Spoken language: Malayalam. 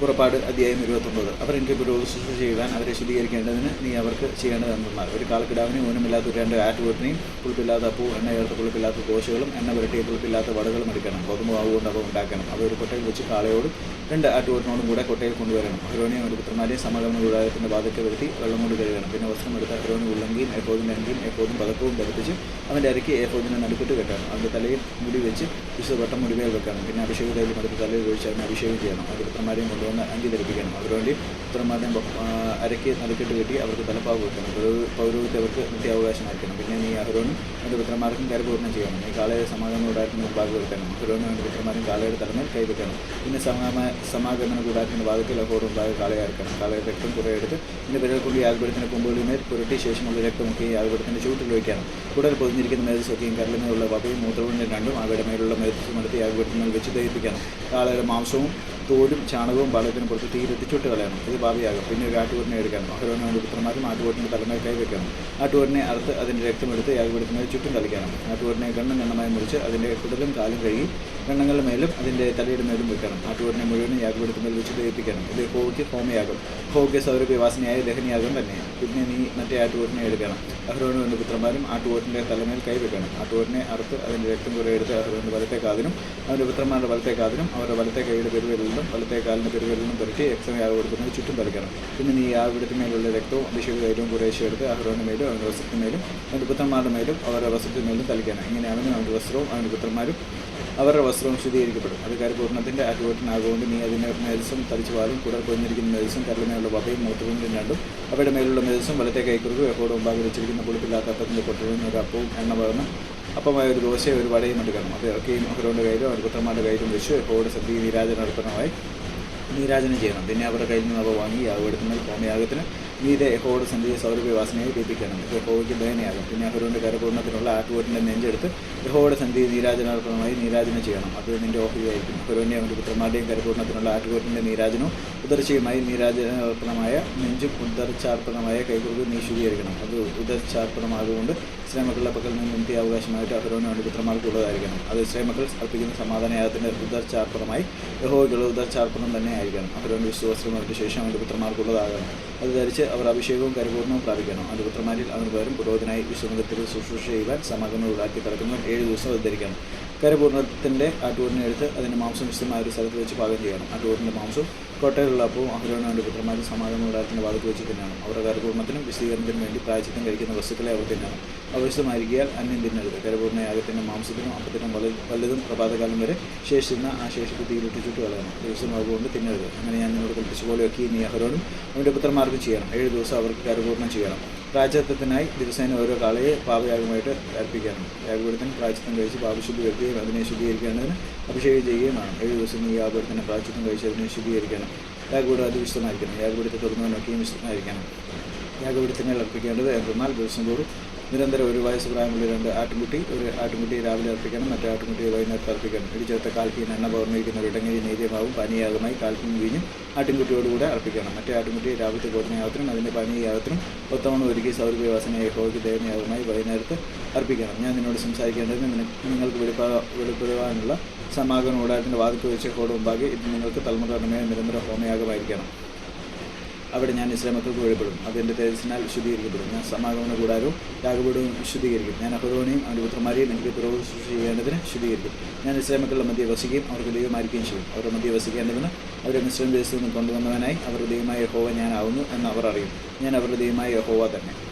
പുറപ്പാട് അധ്യായം ഇരുപത്തൊമ്പത്. അവർ എനിക്ക് പുരോഗതി ശുശ്രൂഷ ചെയ്യുവാൻ അവരെ ശുദ്ധീകരിക്കേണ്ടതിന് നീ അവർക്ക് ചെയ്യേണ്ടതെന്നാൽ ഒരു കാൽക്കിടാവിനെയും ഊനമില്ലാത്ത രണ്ട് ആറ്റുകൊട്ടിനെയും പുളിപ്പില്ലാത്ത പൂ എണ്ണ ചേർത്ത് പുളിപ്പില്ലാത്ത ദോശകളും എണ്ണ പുരട്ടിയ പുളിപ്പില്ലാത്ത വടകളും എടുക്കണം. ഗോതമ്പ് മാവ് കൊണ്ട് അവ ഉണ്ടാക്കണം. അവ ഒരു കൊട്ടയിൽ വെച്ച് കാളയോടും രണ്ട് ആറ്റുകൊട്ടിനോടും കൂടെ കൊട്ടയിൽ കൊണ്ടുവരണം. അഹരോനെയും ഒരു പുത്രന്മാരെയും സമാഗമന കൂടാരത്തിന്റെ വാതിക്കെ വരുത്തി വെള്ളം കൊണ്ട് കഴുകണം. പിന്നെ വസ്ത്രം എടുത്ത് അഹരോന് ഉള്ളങ്കിയും എപ്പോഴും അങ്കിയും എപ്പോഴും പതക്കവും ധരിപ്പിച്ച് അവന്റെ അരയ്ക്ക് എപ്പോഴും നടുക്കിട്ട് കെട്ടണം. അവന്റെ തലയിൽ മുടി വെച്ച് വിശുദ്ധ വട്ടം മുടിമേൽ വെക്കണം. പിന്നെ അഭിഷേക തൈലം എടുത്ത് തലയിൽ ഒഴിച്ച് അതിനെ അഭിഷേകം ചെയ്യണം. അവർ പുത്രന്മാരെയും കൊണ്ടുവന്ന് അഞ്ചി ധരിപ്പിക്കണം. അതിനുവേണ്ടി പുത്രന്മാരെയും അരയ്ക്ക് നടുക്കിട്ട് കെട്ടി അവർക്ക് തലപ്പാവ് വെക്കണം. പൗരോഹിത്യവർക്ക് നിത്യാവകാശമായിരിക്കണം. പിന്നെ നീ അഹരോനും അവന്റെ പുത്രന്മാർക്കും കരപൂർണം ചെയ്യണം. ഈ കാളയെ സമാഗമന കൂടാരത്തിന് ഭാഗം വെക്കണം അഹരോനും വേണ്ട പുത്രന്മാരും കാളയുടെ തലമേൽ കൈവെക്കണം പിന്നെ സമാഗമ സമാഗമന കൂടാരത്തിന്റെ ഭാഗത്തിൽ ഭാഗം കാളയെ അറക്കണം. കാളയുടെ രക്തം കുറേ എടുത്ത് പിന്നെ വിരൽ കൊണ്ട് യാഗപീഠത്തിന്റെ കൊമ്പുകളിന്മേൽ പുരട്ടി ശേഷമുള്ള രക്തമൊക്കെ യാഗപീഠത്തിന്റെ ചൂട്ടിൽ വയ്ക്കണം കൂടുതൽ പൊതിഞ്ഞിരിക്കുന്ന മേധസ്സൊക്കെയും കരളിമേലുള്ള വകയും മൂത്രവിന്റെ രണ്ടും അവയുടെ മേലുള്ള മേധസ്സും നടത്തി യാഗപീഠത്തിന്മേൽ വെച്ച് ദഹിപ്പിക്കണം. കാളയുടെ മാംസവും തോലും ചാണകവും പാലത്തിനും പുറത്ത് തീയിലെത്തിച്ചുട്ട് കളയണം ഇത് ഭാവിയാകും. പിന്നെ ഒരു ആട്ടുകൂടിനെ എടുക്കണം അവന്റെ പുത്രന്മാരും ആട്ടുകൂട്ടിന്റെ തലമേൽ കൈവയ്ക്കണം ആട്ടുകൂടിനെ അറുത്ത് അതിന്റെ രക്തമെടുത്ത് യാഗപീഠത്തിന്മേൽ ചുറ്റും തളിക്കണം ആട്ടുകൂടിനെ കണ്ണും ഗണ്ണമായി മുറിച്ച് അതിന്റെ കുടലും കാലും കഴുകി ഗണ്ണങ്ങളുടെ മേലും അതിന്റെ തലയുടെ മേലും വെക്കണം ആട്ടുകൂടിനെ മുഴുവനും യാഗപീഠത്തിന്മേൽ വെച്ച് ദഹിപ്പിക്കണം ഇത് ഹോക്കി ഹോമയാകും. ഹോക്കി സൗരഭ്യവാസനയായ ദഹനിയാകും തന്നെ. പിന്നെ നീ മറ്റേ ആട്ടുകൂടിനെ എടുക്കണം. അഹ്റോനും എന്റെ പുത്രന്മാരും ആട്ടുകൂട്ടിന്റെ തലമേൽ കൈവെക്കണം ആട്ടുകൂട്ടിനെ അറുത്ത് അതിന്റെ രക്തം കുറെ എടുത്ത് അഹ്റോന്റെ വലത്തെ കാതിനും അവന്റെ പുത്രന്മാരുടെ വലത്തെ കാതിനും അവരുടെ വലത്തെ കൈയുടെ നിന്നും വലത്തെ കാലിന്റെ പെരുവിരലിലും പുരട്ടി രക്തം യാഗം കൊടുക്കുന്നത് ചുറ്റും തളിക്കണം പിന്നെ നീ ആ വിടത്തിന് മേലുള്ള രക്തവും അഭിഷേക തൈലവും കുറേശ്ശെ എടുത്ത് അഹ്റോന്റെ മേലും അവന്റെ വസ്ത്രത്തിന്മേലും അവന്റെ പുത്രന്മാരുടെ മേലും അവരുടെ വസ്ത്രത്തിന്മേലും തളിക്കണം. ഇങ്ങനെ അവനും അവന്റെ വസ്ത്രവും അവന്റെ പുത്രന്മാരും അവരുടെ വസ്ത്രവും ശുദ്ധീകരിക്കപ്പെടും. അത് പൂർണത്തിന്റെ അറ്റുകൊട്ടിനാകൊണ്ട് നീ അതിനെ മേൽസും തളിച്ചു പാലും കുടൽ പൊഞ്ഞിരിക്കുന്ന മേൽസും കരളിമേലുള്ള വകയും മൂത്രവും രണ്ടും അവയുടെ മേലുള്ള മേൽസും വലത്തെ കൈക്കുറുക്കും എപ്പോഴും മുമ്പാകെ വെച്ചിരിക്കുന്ന പുളിപ്പില്ലാത്ത അപ്പത്തിന്റെ പൊട്ടലും ഒരു അപ്പവും എണ്ണ പകർന്ന് അപ്പമായ ഒരു ദോശയും ഒരു വടയും എടുക്കണം അത് ഇറക്കിയും അവരുടെ കയ്യിലും അവരുടെ പുത്രന്മാരുടെ കയ്യിലും വെച്ചു എപ്പോഴും സദ്യ നീരാജനർപ്പണമായി നീരാജനം ചെയ്യണം. പിന്നെ അവരുടെ കയ്യിൽ നിന്ന് അവ വാങ്ങി യാഗമെടുക്കുന്ന ഹോമയാഗത്തിന് നീതെ യഹോയുടെ സന്ധിയെ സൗരഭ്യവാസനയെ ലഭിക്കണം ഇത് യഹോയ്ക്ക് ദയനയാകും പിന്നെ അഹരോന്റെ കരപൂർണത്തിനുള്ള ആട്ടുകൂട്ടിന്റെ നെഞ്ചെടുത്ത് യഹോയുടെ സന്ധി നീരാജനാർപ്പണമായി നീരാജനം ചെയ്യണം. അത് നിന്റെ ഓഹരിയായിരിക്കും. അഹരോനെ അവന്റെ പുത്രന്മാരുടെയും കരപൂർണത്തിനുള്ള ആട്ടുകൂട്ടിന്റെ നീരാജനവും ഉദർച്ചയുമായി നീരാജനാർപ്പണമായ നെഞ്ചും ഉദർച്ചാർപ്പണമായ കൈകൂടി നീ ശുദ്ധീകരിക്കണം. അത് ഉദർച്ചാർപ്പണമാകുകൊണ്ട് ശ്രീമക്കളുടെ പക്കൽ നിന്ന് നിന്റെ അവകാശമായിട്ട് അഹരോനും അവന്റെ പുത്രന്മാർക്കുള്ളതായിരിക്കണം അത് ശ്രീമക്കൾ അർപ്പിക്കുന്ന സമാധാനയാഗത്തിന്റെ ഉദർച്ചാർപ്പണമായി യഹോയ്ക്കുള്ള ഉദർച്ചാർപ്പണം തന്നെ ആയിരിക്കണം. അഹരോന്റെ വിശ്വാസം അവന്റെ ശേഷം അവന്റെ പുത്രന്മാർക്കുള്ളതാകണം അത് ധരിച്ച് അവർ അഭിഷേകവും പരിപൂർണവും പ്രാപിക്കണം. അവന്റെ അവർ അവന് പകരം പുരോധനായി വിശ്വമുഖത്തിൽ ശുശ്രൂഷ ചെയ്യുവാൻ സമാഗമം ഉണ്ടാക്കി കിടക്കുന്നവർ ഏഴ് ദിവസം അത് ധരിക്കണം കരപൂർണത്തിന്റെ ആട്ടുകൂടിനെ എടുത്ത് അതിന്റെ മാംസം വിശദമായ ഒരു സ്ഥലത്ത് വെച്ച് പാകം ചെയ്യണം. ആട്ടുകൂടിന്റെ മാംസം കോട്ടയിലുള്ള അപ്പവും അഹരോനവന്റെ പുത്രന്മാരും സമാഗമ ഉടാരത്തിന്റെ ഭാഗത്ത് വെച്ച് തന്നെയാണ് അവരുടെ കരപൂർണത്തിനും വിശദീകരണത്തിനും വേണ്ടി പ്രായച്ചിത്തം കഴിക്കുന്ന വസ്തുക്കളെ അവർ തന്നെയാണ് അവ വിശദമായിരിക്കാൽ അന്യം തിന്നരുത്. കരപൂർണയാഗത്തിന്റെ മാംസത്തിനും അപ്പത്തിനും വലു വലുതും പ്രഭാതകാലം വരെ ശേഷിക്കുന്ന ആ ശേഷിക്ക് തീയിലിട്ട് ചുട്ടു കളയണം. ദിവസം അതുകൊണ്ട് തിന്നരുത്. അങ്ങനെ ഞാൻ നിന്നോട് കൽപ്പിച്ച പോലെയൊക്കെ ഇനി അഹരോനും അവന്റെ പുത്രന്മാർക്കും ചെയ്യണം. ഏഴ് ദിവസം അവർക്ക് കരപൂർണം ചെയ്യണം. പ്രായച്ചത്വത്തിനായി ദിവസേന ഓരോ കാളയെ പാപയാഗമായിട്ട് അർപ്പിക്കാനും യാഗപീഠത്തിന് പ്രായച്ചിത്തം കഴിച്ച് പാപശുദ്ധി വരുത്തുകയും അതിനെ ശുദ്ധീകരിക്കേണ്ടതിന് അഭിഷേകം ചെയ്യുകയും വേണം. ഏഴ് ദിവസം ഈ യാഗപീഠത്തിന് പ്രായച്ചിത്തം കഴിച്ച് അതിനെ ശുദ്ധീകരിക്കണം. യാഗപീഠം അത് വിശദമായിരിക്കണം യാഗപീഠത്തെ തുറന്നവനൊക്കെയും വിശദമായിരിക്കണം യാഗപീഠത്തിനെ അർപ്പിക്കേണ്ടത് എന്തെന്നാൽ ദിവസം തോറും നിരന്തരം ഒരു വയസ്സ് പ്രായമുള്ള രണ്ട് ആട്ടുംകുട്ടി ഒരു ആട്ടുംകുട്ടി രാവിലെ അർപ്പിക്കണം മറ്റേ ആട്ടുംകുട്ടിയെ വൈകുന്നേരത്ത് അർപ്പിക്കണം. ഇടിച്ചേർത്ത കാൽക്കീൻ എണ്ണ പകർന്നിരിക്കുന്ന ഒരു ഇടങ്ങഴി പനിയാകുമായി കാൽക്കീൻ വീഞ്ഞും ആട്ടിൻകുട്ടിയോടുകൂടെ അർപ്പിക്കണം. മറ്റേ ആട്ടുംകുട്ടിയെ രാവിലത്തെ കോർണയാഗത്തിനും അതിന്റെ പനിയാകത്തിനും ഒത്തവണ ഒരുക്കി സൗരഭ്യവാസനയെ ഹോക്ക് ദേവനയാകുമായി വൈകുന്നേരത്ത് അർപ്പിക്കണം. ഞാൻ നിന്നോട് സംസാരിക്കേണ്ടത് നിങ്ങൾക്ക് വെളിപ്പാ വെളിപ്പെടുവാനുള്ള സമാഗമ കൂടാരത്തിന്റെ വാതിക്ക് വെച്ച് ഹോട് മുമ്പാകെ ഇത് നിങ്ങൾക്ക് തലമുറ നിരന്തര ഹോമയാഗമായിരിക്കണം. അവിടെ ഞാൻ ഇസ്ലാമക്കൾക്ക് അത് എന്റെ തേജസ്സിനാൽ വിശുദ്ധീകരിക്കപ്പെടും ഞാൻ സമാഗമന കൂടാരവും യാഗപീഠവും വിശുദ്ധീകരിക്കും ഞാൻ അഹരോനെയും അവന്റെ പുത്രന്മാരെയും എനിക്ക് ശുശ്രൂഷ ചെയ്യേണ്ടതിന് ശുദ്ധീകരിക്കും. ഞാൻ ഇസ്ലാമക്കളുടെ മധ്യ വസിക്കുകയും അവർക്ക് ദൈവമായിരിക്കുകയും ചെയ്യും. അവരുടെ മധ്യ വസിക്കേണ്ടതിന് അവരെ മുസ്ലിം ദേശത്തു നിന്ന് കൊണ്ടുവന്നവനായി അവരുടെ ദൈവമായ യഹോവ ഞാനാവുന്നു എന്ന് അവർ അറിയും. ഞാൻ അവരുടെ ദൈവമായ യഹോവ തന്നെ.